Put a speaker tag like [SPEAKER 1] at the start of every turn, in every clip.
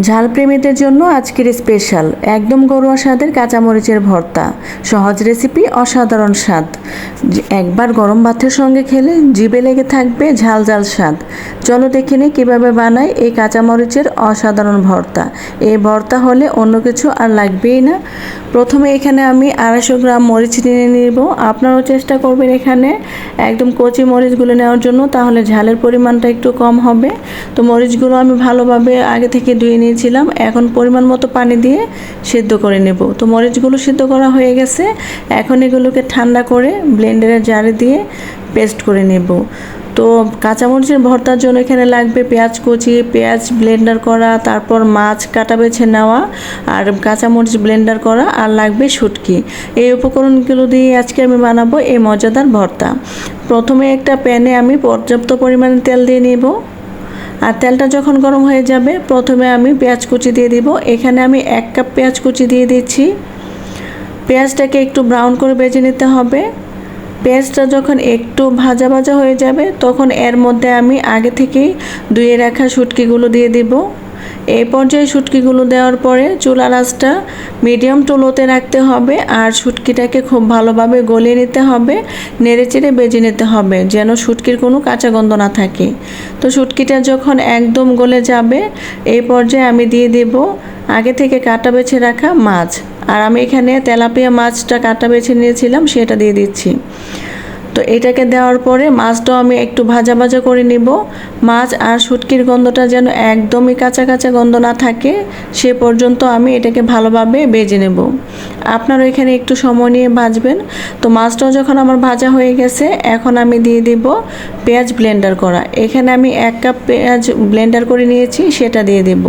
[SPEAKER 1] ঝাল প্রেমীদের জন্য আজকের স্পেশাল একদম ঘরোয়া স্বাদের কাঁচামরিচের ভর্তা। সহজ রেসিপি, অসাধারণ স্বাদ। একবার গরম ভাতের সঙ্গে খেলে জিবে লেগে থাকবে ঝাল ঝাল স্বাদ। চলো দেখে নিই কীভাবে বানাই এই কাঁচামরিচের অসাধারণ ভর্তা। এই ভর্তা হলে অন্য কিছু আর লাগবেই না। প্রথমে এখানে আমি আড়াইশো গ্রাম মরিচ নিয়ে নিব। আপনারাও চেষ্টা করবেন এখানে একদম কচি মরিচগুলো নেওয়ার জন্য, তাহলে ঝালের পরিমাণটা একটু কম হবে। তো মরিচগুলো আমি ভালোভাবে আগে থেকে ধুয়ে নিয়েছিলাম, এখন পরিমাণ মতো পানি দিয়ে সিদ্ধ করে নেব। তো মরিচগুলো সিদ্ধ করা হয়ে গেছে, এখন এগুলোকে ঠান্ডা করে ব্লেন্ডারের জারে দিয়ে পেস্ট করে নেব। তো কাঁচামরিচের ভর্তার জন্য এখানে লাগবে পেঁয়াজ কুচি, পেঁয়াজ ব্লেন্ডার করা, তারপর মাছ কাটা বেছে নেওয়া, আর কাঁচামরিচ ব্লেন্ডার করা, আর লাগবে শুটকি। এই উপকরণগুলো দিয়ে আজকে আমি বানাবো এই মজাদার ভর্তা। প্রথমে একটা প্যানে আমি পর্যাপ্ত পরিমাণে তেল দিয়ে নেব। আর তেলটা যখন গরম হয়ে যাবে, প্রথমে আমি পেঁয়াজ কুচি দিয়ে দিব। এখানে আমি এক কাপ পেঁয়াজ কুচি দিয়ে দিচ্ছি। পেঁয়াজটাকে একটু ব্রাউন করে বেজে নিতে হবে। পেঁয়াজটা যখন একটু ভাজা ভাজা হয়ে যাবে, তখন এর মধ্যে আমি আগে থেকেই ধুয়ে রাখা শুটকিগুলো দিয়ে দিব। এই পর্যায়ে শুটকিগুলো দেওয়ার পরে চুলা আঁচটা মিডিয়াম টু লোতে রাখতে হবে আর শুটকিটাকে খুব ভালোভাবে গলিয়ে নিতে হবে, নেড়ে চেড়ে বেজে নিতে হবে যেন শুটকির কোনো কাঁচা গন্ধ না থাকে। তো শুটকিটা যখন একদম গলে যাবে, এই পর্যায়ে আমি দিয়ে দেব আগে থেকে কাটা বেছে রাখা মাছ। আর আমি এখানে তেলাপিয়া মাছটা কাটা বেছে নিয়েছিলাম, সেটা দিয়ে দিচ্ছি। তো এটাকে দেওয়ার পরে মাছটাও আমি একটু ভাজা ভাজা করে নিব। মাছ আর শুটকির গন্ধটা যেন একদমই কাঁচা কাঁচা গন্ধ না থাকে, সে পর্যন্ত আমি এটাকে ভালোভাবে বেজে নেব। আপনারা এখানে একটু সময় নিয়ে ভাজবেন। তো মাছটাও যখন আমার ভাজা হয়ে গেছে, এখন আমি দিয়ে দিব পেঁয়াজ ব্লেন্ডার করা। এখানে আমি এক কাপ পেঁয়াজ ব্লেন্ডার করে নিয়েছি, সেটা দিয়ে দেব।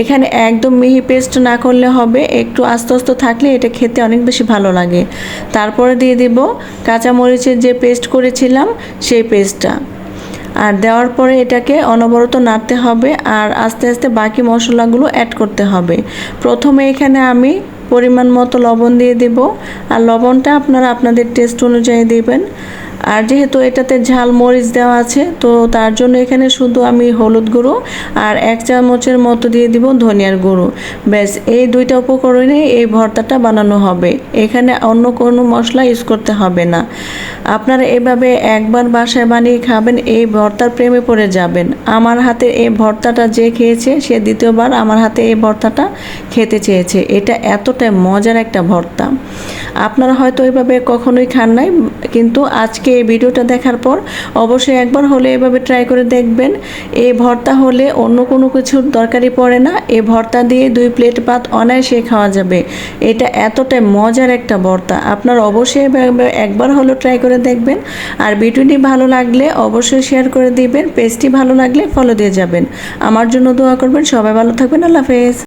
[SPEAKER 1] এখানে একদম মিহি পেস্ট না করলে হবে, একটু আস্তে আস্তে থাকলে এটা খেতে অনেক বেশি ভালো লাগে। তারপরে দিয়ে দিব কাঁচামরিচের যে পেস্ট করেছিলাম সেই পেস্টটা আর দেওয়ার পরে এটাকে অনবরত নাড়তে হবে আর আস্তে আস্তে বাকি মশলাগুলো অ্যাড করতে হবে। প্রথমে এখানে আমি পরিমাণ মতো লবণ দিয়ে দেব। আর লবণটা আপনারা আপনাদের টেস্ট অনুযায়ী দেবেন। আর যেহেতু এটাতে ঝাল মরিচ দেওয়া আছে, তো তার জন্য এখানে শুধু আমি হলুদ গুঁড়ো আর এক চামচের মতো দিয়ে দিব ধনিয়ার গুঁড়ো। ব্যাস, এই দুইটা উপকরণে এই ভর্তাটা বানানো হবে। এখানে অন্য কোনো মশলা ইউজ করতে হবে না। আপনারা এভাবে একবার বাসায় বানিয়ে খাবেন, এই ভর্তার প্রেমে পড়ে যাবেন। আমার হাতে এই ভর্তাটা যে খেয়েছে, সে দ্বিতীয়বার আমার হাতে এই ভর্তাটা খেতে চেয়েছে। এটা এতটাই মজার একটা ভর্তা। আপনারা হয়তো এইভাবে কখনোই খান নাই, কিন্তু আজকে এই ভিডিওটা দেখার পর অবশ্যই একবার হলে এভাবে ট্রাই করে দেখবেন। এই ভর্তা হলে অন্য কোনো কিছুর দরকারই পড়ে না। এই ভর্তা দিয়ে দুই প্লেট ভাত অনায়াসে খাওয়া যাবে। এটা এতটাই মজার একটা ভর্তা। আপনার অবশ্যই একবার হলো ট্রাই করে দেখবেন। আর ভিডিওটি ভালো লাগলে অবশ্যই শেয়ার করে দিবেন। পেজটি ভালো লাগলে ফলো দিয়ে যাবেন। আমার জন্য দোয়া করবেন। সবাই ভালো থাকবেন। আল্লাহ হাফেজ।